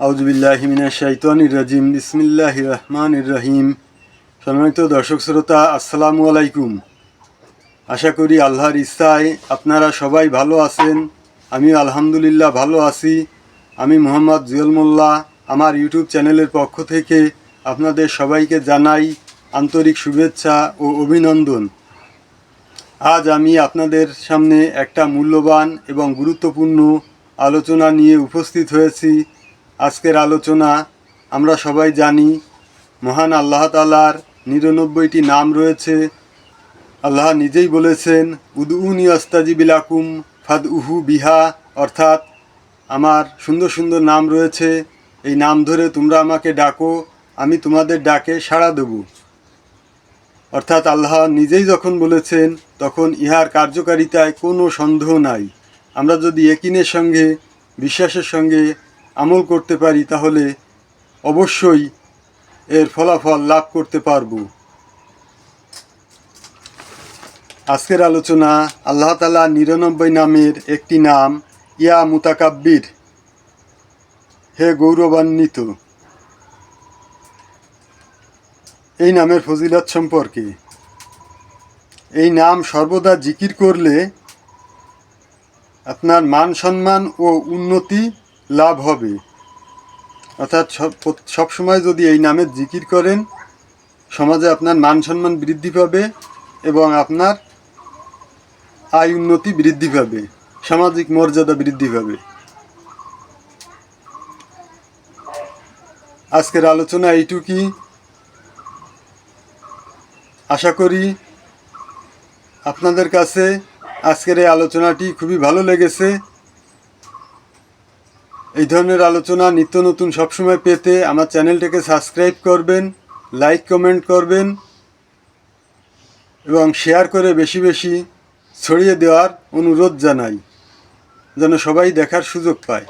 আউজবিল্লাহিমিনা শাইতানির রাজিম। বিসমিল্লাহ রহমানির রহিম। সম্মানিত দর্শক শ্রোতা, আসসালামু আলাইকুম। আশা করি আল্লাহর ইচ্ছায় আপনারা সবাই ভালো আছেন। আমি আলহামদুলিল্লাহ ভালো আছি। আমি মোহাম্মদ জুয়েল মোল্লা। আমার ইউটিউব চ্যানেলের পক্ষ থেকে আপনাদের সবাইকে জানাই আন্তরিক শুভেচ্ছা ও অভিনন্দন। আজ আমি আপনাদের সামনে একটা মূল্যবান এবং গুরুত্বপূর্ণ আলোচনা নিয়ে উপস্থিত হয়েছি। আজকের আলোচনা, আমরা সবাই জানি, মহান আল্লাহ তালার নিরানব্বইটি নাম রয়েছে। আল্লাহ নিজেই বলেছেন, উদউনি অস্তাজিবিলাকুম ফাদ উহু বিহা। অর্থাৎ, আমার সুন্দর সুন্দর নাম রয়েছে, এই নাম ধরে তোমরা আমাকে ডাকো, আমি তোমাদের ডাকে সাড়া দেবো। অর্থাৎ, আল্লাহ নিজেই যখন বলেছেন, তখন ইহার কার্যকারিতায় কোনো সন্দেহ নাই। আমরা যদি একিনের সঙ্গে, বিশ্বাসের সঙ্গে আমল করতে পারি তাহলে অবশ্যই এর ফলাফল লাভ করতে পারব। আজকের আলোচনা আল্লাহ তালা নিরানব্বই নামের একটি নাম, ইয়া মুতাকাব্বির। হে গৌরবান্বিত। এই নামের ফজিলত সম্পর্কে। এই নাম সর্বদা জিকির করলে আপনার মান সম্মান ও উন্নতি লাভ হবে। অর্থাৎ সব সবসময় যদি এই নামের জিকির করেন, সমাজে আপনার মান সম্মান বৃদ্ধি পাবে এবং আপনার আয় উন্নতি বৃদ্ধি পাবে, সামাজিক মর্যাদা বৃদ্ধি পাবে। আজকের আলোচনা এইটুকুই। আশা করি আপনাদের কাছে আজকের এই আলোচনাটি খুবই ভালো লেগেছে। এই ধরনের আলোচনা নিত্য নতুন সবসময় পেতে আমার চ্যানেলটাকে সাবস্ক্রাইব করবেন, লাইক, কমেন্ট করবেন এবং শেয়ার করে বেশি বেশি ছড়িয়ে দেওয়ার অনুরোধ জানাই, যেন সবাই দেখার সুযোগ পায়।